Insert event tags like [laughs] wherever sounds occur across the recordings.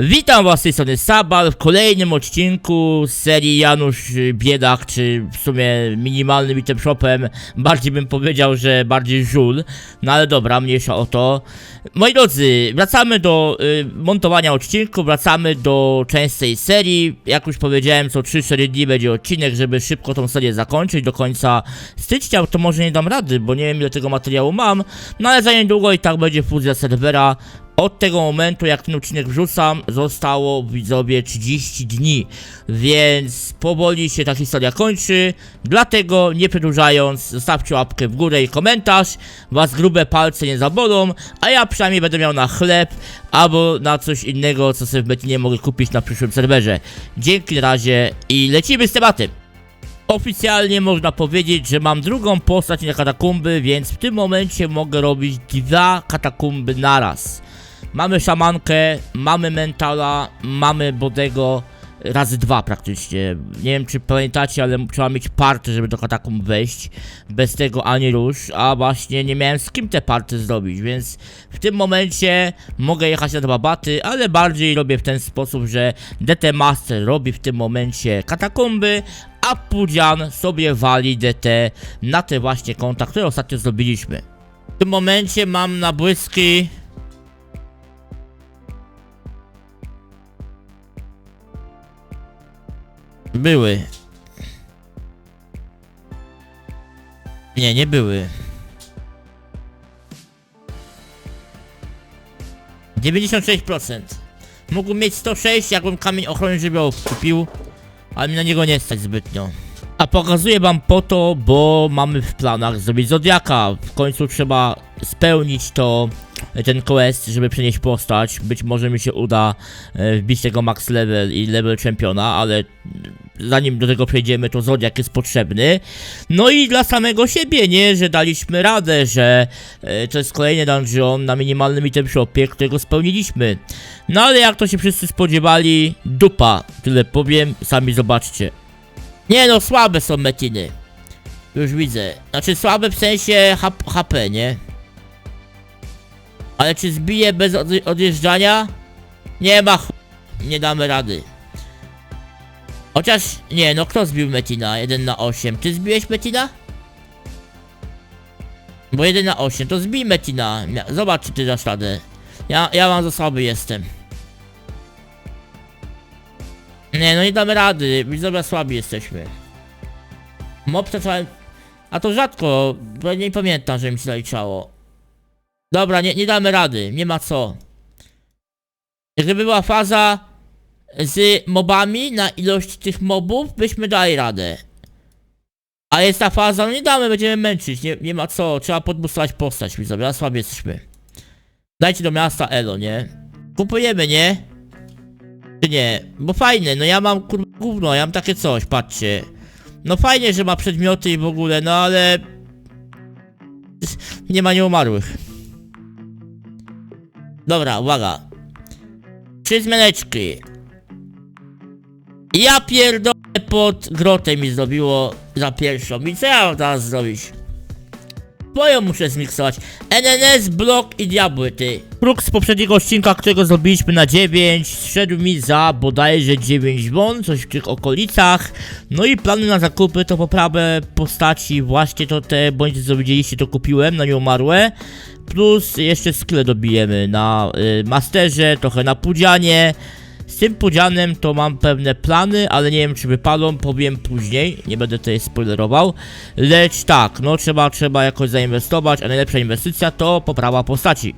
Witam was z tej strony Sabal w kolejnym odcinku z serii Janusz Biedak, czy w sumie minimalnym item shopem, bardziej bym powiedział, że bardziej żul, no ale dobra, mniejsza o to. Moi drodzy, wracamy do y, montowania odcinku, wracamy do częstej serii, jak już powiedziałem, co 3-4 dni będzie odcinek, żeby szybko tą serię zakończyć do końca stycznia, to może nie dam rady, bo nie wiem ile tego materiału mam, no ale za niedługo i tak będzie fuzja serwera, od tego momentu, jak ten odcinek wrzucam, zostało widzowie 30 dni, więc powoli się ta historia kończy. Dlatego, nie przedłużając, zostawcie łapkę w górę i komentarz. Was grube palce nie zabolą, a ja przynajmniej będę miał na chleb albo na coś innego, co sobie w Betinie mogę kupić na przyszłym serwerze. Dzięki na razie i lecimy z tematem. Oficjalnie można powiedzieć, że mam drugą postać na katakumby, więc w tym momencie mogę robić dwa katakumby naraz. Mamy szamankę, mamy mentala, mamy bodego razy dwa praktycznie. Nie wiem czy pamiętacie, ale trzeba mieć party, żeby do katakumb wejść. Bez tego ani rusz, a właśnie nie miałem z kim te party zrobić, więc w tym momencie mogę jechać na dwa baty, ale bardziej robię w ten sposób, że DT Master robi w tym momencie katakumby, a Pudzian sobie wali DT na te właśnie konta, które ostatnio zrobiliśmy. W tym momencie mam na błyski Były. Nie, nie były. 96%. Mógłbym mieć 106, jakbym kamień ochrony żywiołów kupił, ale mi na niego nie stać zbytnio. A pokazuję wam po to, bo mamy w planach zrobić Zodiaka. W końcu trzeba spełnić to, ten quest, żeby przenieść postać. Być może mi się uda e, wbić tego max level i level czempiona, ale zanim do tego przejdziemy, to Zodiak jest potrzebny. No i dla samego siebie, nie, że daliśmy radę, że e, to jest kolejny dungeon na minimalnym item shopie, którego spełniliśmy. No ale jak to się wszyscy spodziewali, dupa, tyle powiem, sami zobaczcie. Nie no, słabe są metiny. Już widzę. Znaczy słabe w sensie HP, nie? Ale czy zbije bez odje- odjeżdżania? Nie ma ch... Nie damy rady. Chociaż, nie, no kto zbił Metina? 1 na 8. Ty zbiłeś Metina? Bo 1 na 8, to zbij Metina. Zobacz, czy ty dasz radę. Ja, ja mam za słaby jestem. Nie, no nie damy rady. Widzowie słabi jesteśmy. Mob trzeba... A to rzadko, bo nie pamiętam, że mi się zaliczało. Dobra, nie, nie damy rady, nie ma co. Gdyby była faza z mobami na ilość tych mobów, byśmy dali radę. A jest ta faza, no nie damy, będziemy męczyć, nie, nie ma co, trzeba podbustować postać, widzowie, a słabi jesteśmy. Dajcie do miasta Elo, nie? Kupujemy, nie? Czy nie? Bo fajne, no ja mam kur... gówno, ja mam takie coś, patrzcie. No fajnie, że ma przedmioty i w ogóle, no ale... Nie ma nieumarłych. Dobra, uwaga. Trzy zmianeczki. Ja pierdolę pod grotę mi zrobiło za pierwszą. I co ja mam teraz zrobić? Twoją muszę zmiksować. NNS, blok i diabły, ty. Próg z poprzedniego odcinka, którego zrobiliśmy na 9, szedł mi za bodajże 9 won, coś w tych okolicach. No i plany na zakupy to poprawę postaci, właśnie to te, bądź co widzieliście, to kupiłem na nieumarłe. Plus jeszcze skille dobijemy na y, masterze, trochę na pudzianie. Z tym pudzianem to mam pewne plany, ale nie wiem czy wypalą, powiem później, nie będę tutaj spoilerował. Lecz tak, no trzeba, trzeba jakoś zainwestować, a najlepsza inwestycja to poprawa postaci.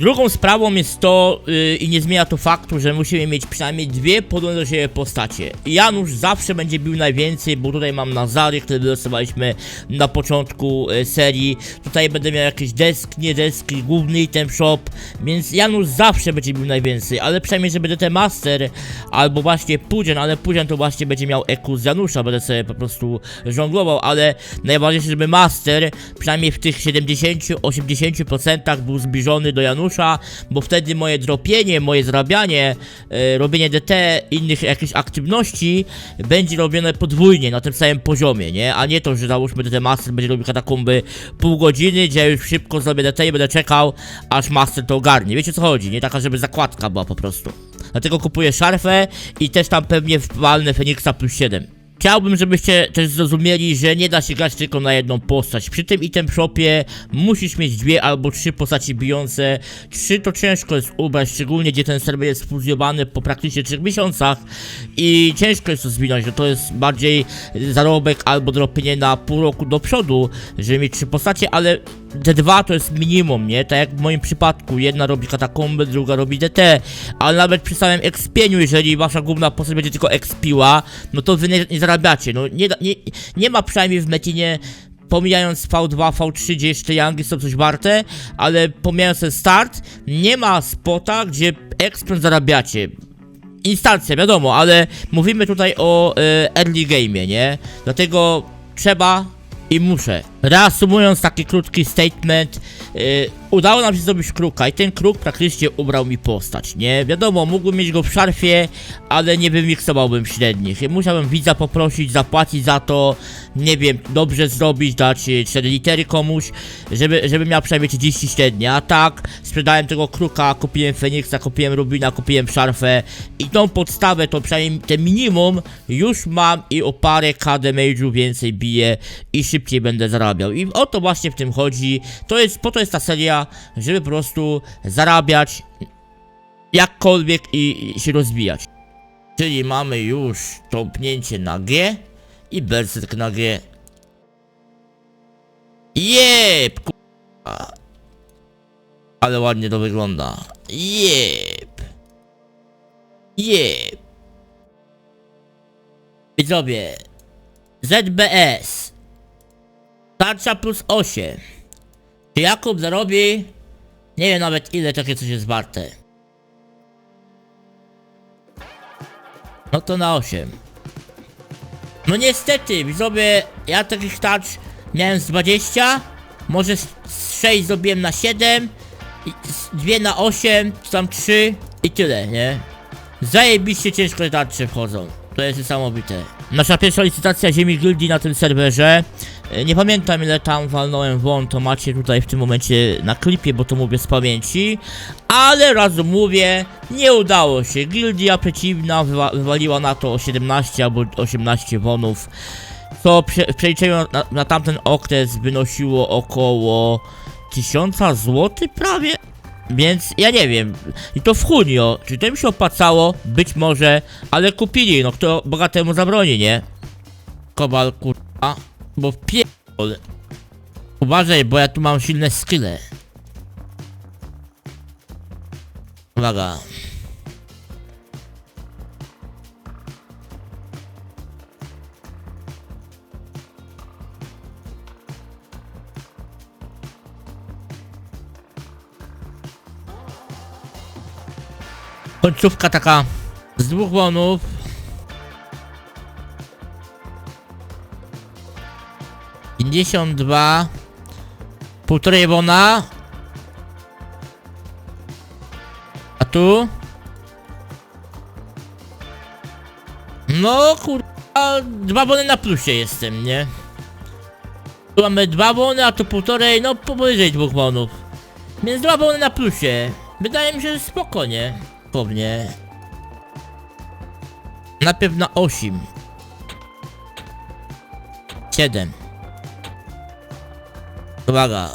Drugą sprawą jest to, yy, i nie zmienia to faktu, że musimy mieć przynajmniej dwie podobne do siebie postacie. Janusz zawsze będzie bił najwięcej, bo tutaj mam Nazary, które wylosowaliśmy na początku y, serii. Tutaj będę miał jakieś deski, nie deski, główny item shop, więc Janusz zawsze będzie bił najwięcej, ale przynajmniej, że będę ten Master, albo właśnie Pudzian, ale Pudzian to właśnie będzie miał eku z Janusza, będę sobie po prostu żonglował, ale najważniejsze, żeby Master przynajmniej w tych 70-80% był zbliżony do Janusza, minusza, bo wtedy moje dropienie, moje zarabianie, e, robienie DT, innych jakichś aktywności będzie robione podwójnie na tym samym poziomie, nie? A nie to, że załóżmy DT Master będzie robił katakumby pół godziny, gdzie ja już szybko zrobię DT i będę czekał, aż Master to ogarnie. Wiecie co chodzi, nie? Taka, żeby zakładka była po prostu. Dlatego kupuję szarfę i też tam pewnie walnę Feniksa plus 7. Chciałbym, żebyście też zrozumieli, że nie da się grać tylko na jedną postać. Przy tym item shopie musisz mieć dwie albo trzy postaci bijące. Trzy to ciężko jest ubrać, szczególnie gdzie ten serwer jest fuzjowany po praktycznie 3 miesiącach i ciężko jest to zwinąć, że to jest bardziej zarobek albo dropienie na pół roku do przodu, żeby mieć trzy postacie, ale te dwa to jest minimum, nie? Tak jak w moim przypadku, jedna robi katakomby, druga robi DT, ale nawet przy samym expieniu, jeżeli wasza główna postać będzie tylko expiła, no to wy nie, nie zarabiacie, no nie, nie, nie ma przynajmniej w Metinie pomijając V2, V3, gdzie jeszcze Yangi są coś warte, ale pomijając ten start, nie ma spota, gdzie expią zarabiacie. Instancja, wiadomo, ale mówimy tutaj o e, early game'ie, nie? Dlatego trzeba i muszę. Reasumując taki krótki statement, yy, udało nam się zrobić kruka i ten kruk praktycznie ubrał mi postać, nie? Wiadomo, mógłbym mieć go w szarfie, ale nie wymiksowałbym średnich. Musiałbym widza poprosić, zapłacić za to, nie wiem, dobrze zrobić, dać yy, 4 litery komuś, żeby, żeby miał przynajmniej 30 średni, a tak sprzedałem tego kruka, kupiłem Feniksa, kupiłem Rubina, kupiłem szarfę i tą podstawę, to przynajmniej te minimum już mam i o parę K damage'u więcej biję i szybciej będę zarabiał. I o to właśnie w tym chodzi. To jest, po to jest ta seria, żeby po prostu zarabiać jakkolwiek i, się rozwijać. Czyli mamy już topnięcie na G i berserk na G. Jep! ku- Ale ładnie to wygląda. Jep! Jep! Widzowie, ZBS Tarcza plus 8 Czy Jakub zarobi? Nie wiem nawet ile takie coś jest warte No to na 8 No niestety, widzowie, ja takich tarcz miałem z 20 Może z- z 6 zrobiłem na 7 i z 2 na 8, czy tam 3 i tyle, nie? Zajebiście ciężko te tarcze wchodzą. To jest niesamowite. Nasza pierwsza licytacja ziemi gildii na tym serwerze. E, Nie pamiętam ile tam walnąłem won, to macie tutaj w tym momencie na klipie, bo to mówię z pamięci. Ale raz mówię, nie udało się. Gildia przeciwna wywa wywaliła na to 17 albo 18 wonów. Co prze w przeliczeniu na, na tamten okres wynosiło około 1000 zł prawie. Więc ja nie wiem. I to w Junio. Czy to im się opłacało? Być może, ale kupili. No kto bogatemu zabroni, nie? Kowal kurwa. Bo pierdol. Uważaj, bo ja tu mam silne skille. Uwaga. Końcówka taka z dwóch łonów. 52 Półtorej wona, A tu? No kurwa Dwa wony na plusie jestem, nie? Tu mamy dwa wony, a tu półtorej, no powyżej dwóch bonów Więc dwa wony na plusie. Wydaje mi się, że spoko, nie? Pownie Najpierw na 8 7 Uwaga.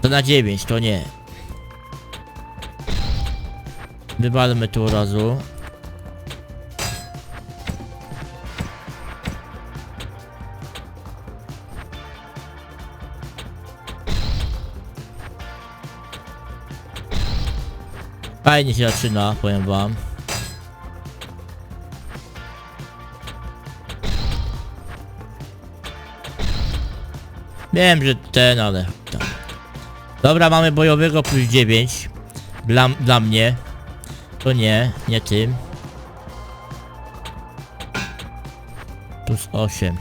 To na 9, to nie. Wywalmy tu razu. Fajnie się zaczyna, powiem wam. Wiem, że ten, ale. Dobra, mamy bojowego plus 9. Dla, dla mnie. To nie, nie tym. Plus 8.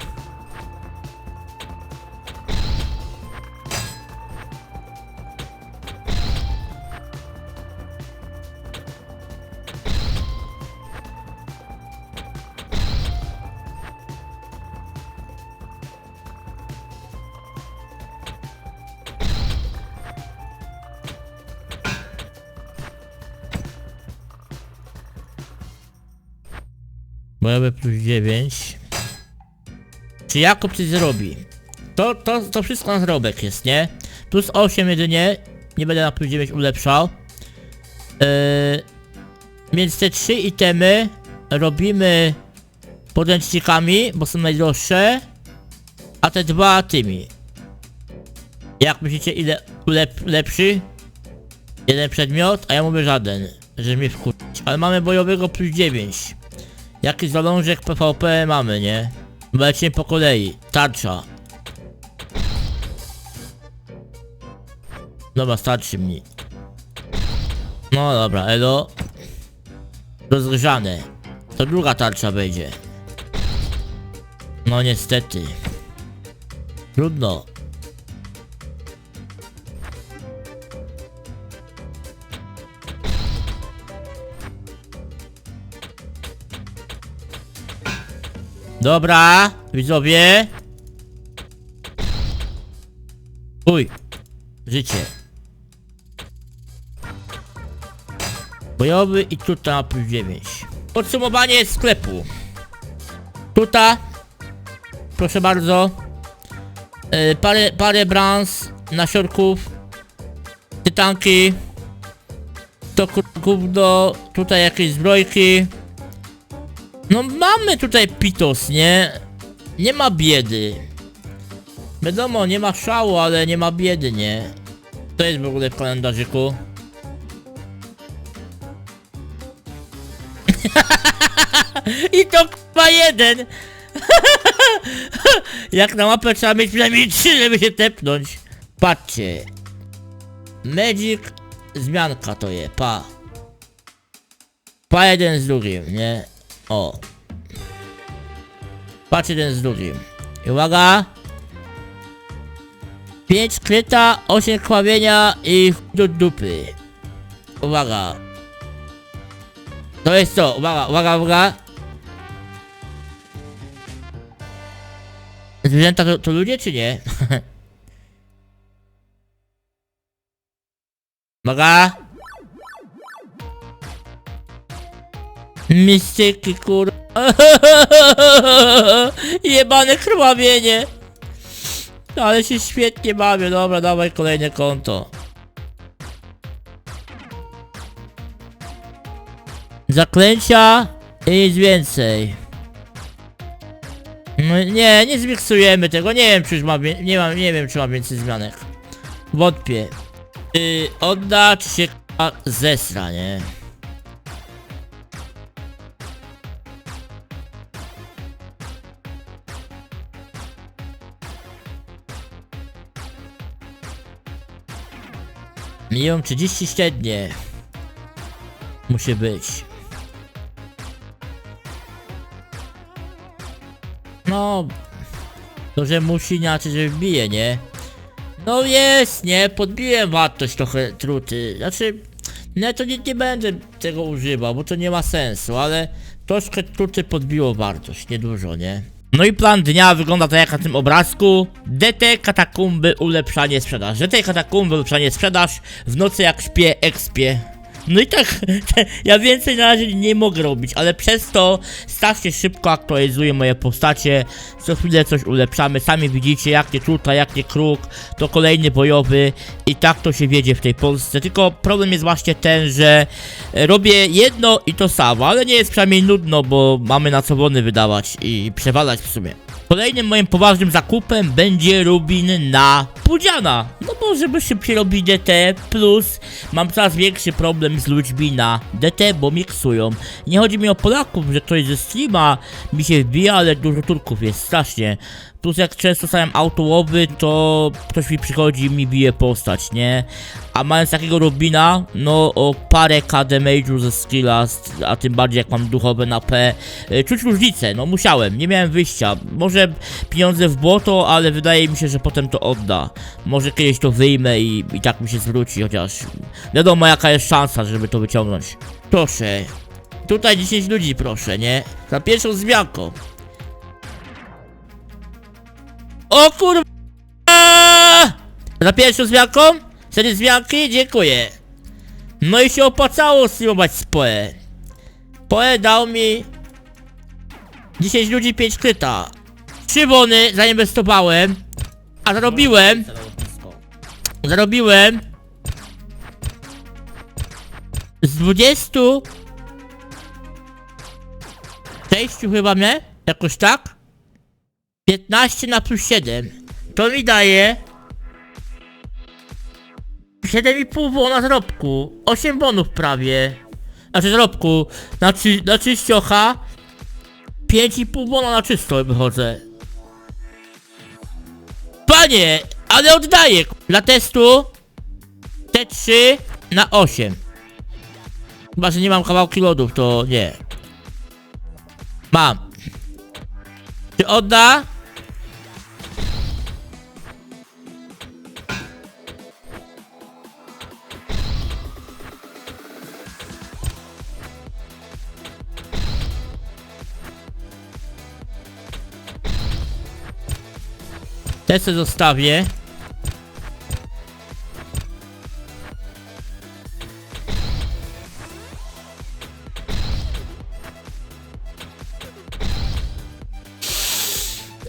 plus 9. Czy Jakub coś zrobi? To, to, to wszystko na zarobek jest, nie? Plus 8 jedynie. Nie będę na plus 9 ulepszał. Yy, więc te trzy itemy robimy podręcznikami, bo są najdroższe. A te dwa tymi. Jak myślicie, ile ulep, lepszy? Jeden przedmiot, a ja mówię żaden, żeby mnie wkurzyć. Ale mamy bojowego plus 9. Jaki zalążek PvP mamy, nie? Lecimy po kolei. Tarcza. Dobra, starczy mi. No dobra, elo. Rozgrzane. To druga tarcza będzie. No niestety. Trudno. Dobra, widzowie. Uj, życie. Bojowy i tuta plus 9. Podsumowanie sklepu. Tuta. Proszę bardzo. Yy, parę, parę brans, nasiorków, tytanki. To gówno, tutaj jakieś zbrojki. No mamy tutaj pitos, nie? Nie ma biedy. Wiadomo, nie ma szału, ale nie ma biedy, nie? To jest w ogóle w kalendarzyku. [laughs] I to k***a jeden! [laughs] Jak na mapę trzeba mieć przynajmniej trzy, żeby się tepnąć. Patrzcie. Magic zmianka to je, pa. Pa jeden z drugim, nie? O. Patrz jeden z drugim. I uwaga. 5 kryta, 8 kławienia i do dupy. Uwaga. To jest to, uwaga, uwaga, uwaga. Zwierzęta to, to ludzie czy nie? [laughs] Uwaga. Mistyki kur... [laughs] Jebane krwawienie. Ale się świetnie bawię, dobra, dawaj kolejne konto. Zaklęcia i nic więcej. No, nie, nie zmiksujemy tego, nie wiem czy już ma, wie- nie mam, nie wiem czy ma więcej zmianek. Wątpię. Yy, odda czy się zesra, nie? Milion 30 średnie. Musi być. No, to że musi inaczej, że wbije, nie? No jest, nie? Podbiłem wartość trochę truty. Znaczy, nie, to nie, nie będę tego używał, bo to nie ma sensu, ale troszkę truty podbiło wartość, niedużo, nie? No i plan dnia wygląda tak jak na tym obrazku. DT katakumby ulepszanie sprzedaż. DT katakumby ulepszanie sprzedaż. W nocy jak śpię, ekspię. No i tak, [laughs] ja więcej na razie nie mogę robić, ale przez to strasznie szybko aktualizuję moje postacie, co chwilę coś ulepszamy, sami widzicie jak nie truta, jak nie kruk, to kolejny bojowy. I tak to się wiedzie w tej Polsce, tylko problem jest właśnie ten, że robię jedno i to samo, ale nie jest przynajmniej nudno, bo mamy na co wony wydawać i przewalać w sumie. Kolejnym moim poważnym zakupem będzie Rubin na Pudziana. No bo żeby szybciej robić DT, plus mam coraz większy problem z ludźmi na DT, bo miksują. Nie chodzi mi o Polaków, że ktoś ze streama mi się wbija, ale dużo Turków jest strasznie. Plus jak często stałem autołowy, to ktoś mi przychodzi i mi bije postać, nie? A mając takiego Rubina, no o parę K damage'u ze skilla, a tym bardziej jak mam duchowe na P, y, czuć różnicę, no musiałem, nie miałem wyjścia. Może pieniądze w błoto, ale wydaje mi się, że potem to odda. Może kiedyś to wyjmę i, i tak mi się zwróci, chociaż wiadomo jaka jest szansa, żeby to wyciągnąć. Proszę, tutaj 10 ludzi proszę, nie? Za pierwszą zmianką. O kurwa! Za pierwszą zmianką? Cztery zmianki? Dziękuję. No i się opłacało streamować z Poe. Poe dał mi 10 ludzi, 5 kryta. 3 wony zainwestowałem. A zarobiłem. Zarobiłem. Z 20. 6 chyba mnie? Jakoś tak? 15 na plus 7. To mi daje 7,5 wona zarobku. 8 bonów prawie. Znaczy zarobku. Na, czy, na czyściocha 5,5 bona na czysto wychodzę. Panie, ale oddaję. Dla testu T3 na 8. Chyba, że nie mam kawałki lodów, to nie. Mam. Czy odda? Te se zostawię.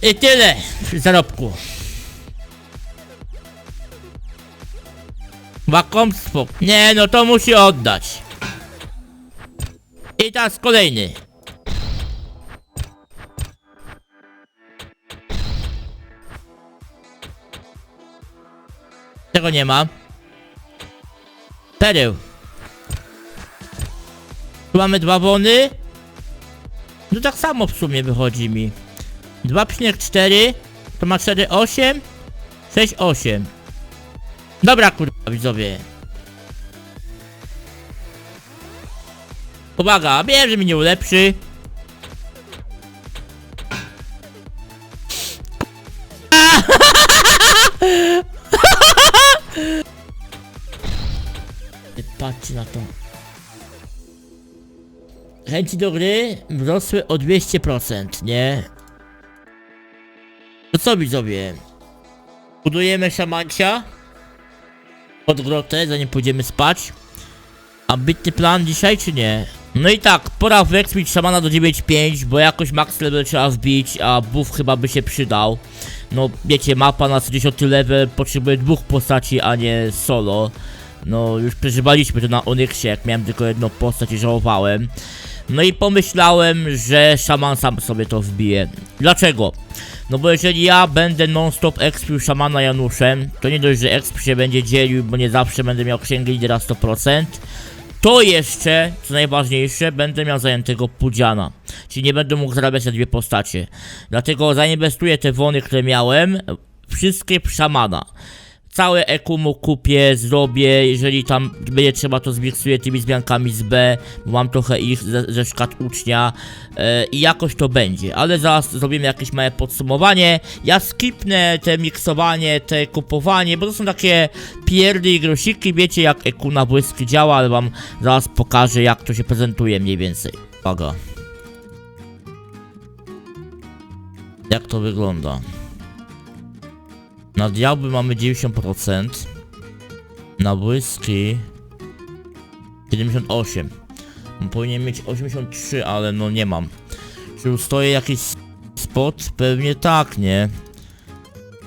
I tyle zarobku. Łakomstwo. Nie, no to musi oddać. I teraz kolejny. Tego nie ma. Pereł. Tu mamy dwa wony. No tak samo w sumie wychodzi mi. 2,4 to ma 4,8 6,8 Dobra kurwa widzowie Uwaga, wiem, że mi nie ulepszy Patrzcie na to Chęci do gry wzrosły o 200%, nie? To co widzowie? Budujemy szamancia pod grotę, zanim pójdziemy spać. Ambitny plan dzisiaj, czy nie? No i tak, pora wexpić szamana do 9.5, bo jakoś max level trzeba wbić, a buff chyba by się przydał. No wiecie, mapa na 60 level potrzebuje dwóch postaci, a nie solo. No już przeżywaliśmy to na Onyxie, jak miałem tylko jedną postać i żałowałem. No i pomyślałem, że szaman sam sobie to wbije. Dlaczego? No bo jeżeli ja będę non-stop expił szamana Januszem, to nie dość, że exp się będzie dzielił, bo nie zawsze będę miał księgę lidera 100%, to jeszcze, co najważniejsze, będę miał zajętego Pudziana. Czyli nie będę mógł zarabiać na dwie postacie. Dlatego zainwestuję te wony, które miałem, wszystkie w szamana. Całe EQ mu kupię, zrobię, jeżeli tam będzie trzeba to zmiksuję tymi zmiankami z B, mam trochę ich ze, ze szkat ucznia e, i jakoś to będzie, ale zaraz zrobimy jakieś małe podsumowanie, ja skipnę te miksowanie, te kupowanie, bo to są takie pierdy i grosiki, wiecie jak EQ na błyski działa, ale wam zaraz pokażę jak to się prezentuje mniej więcej. Uwaga. Jak to wygląda? Na diabły mamy 90%. Na błyski 78. On Powinien mieć 83, ale no nie mam. Czy ustoję jakiś spot? Pewnie tak, nie?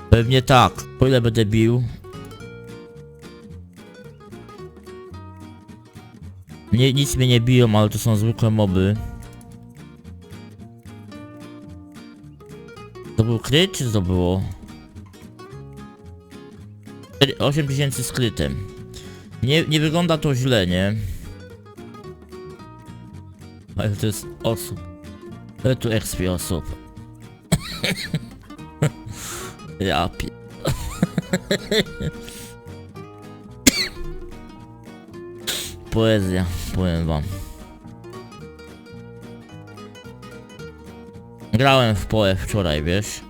Pewnie tak. Po ile będę bił? Nie, nic mnie nie biją, ale to są zwykłe moby. To był kryt, czy to było? 8000 skrytem. Nie, nie wygląda to źle, nie? Ale to jest osób. Ale tu XP osób. [laughs] ja pie... [laughs] Poezja, powiem wam. Grałem w Poe wczoraj, wiesz?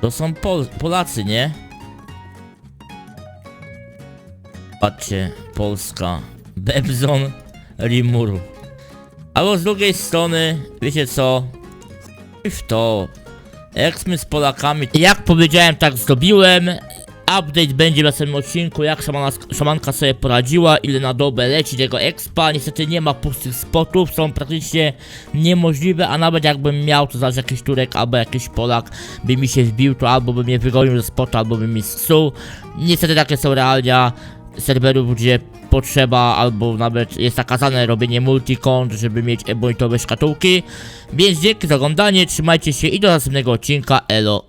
To są Pol Polacy, nie? Patrzcie, Polska. Bebzon Rimuru. Albo z drugiej strony, wiecie co? W to. Jak my z Polakami, jak powiedziałem, tak zrobiłem. update będzie w następnym odcinku, jak szamana, szamanka sobie poradziła, ile na dobę leci tego expa. Niestety nie ma pustych spotów, są praktycznie niemożliwe, a nawet jakbym miał, to zaś jakiś Turek albo jakiś Polak by mi się wbił, to albo by mnie wygonił ze spota, albo by mi zsuł. Niestety takie są realia serwerów, gdzie potrzeba albo nawet jest zakazane robienie multikont, żeby mieć ebonitowe szkatułki. Więc dzięki za oglądanie, trzymajcie się i do następnego odcinka, elo.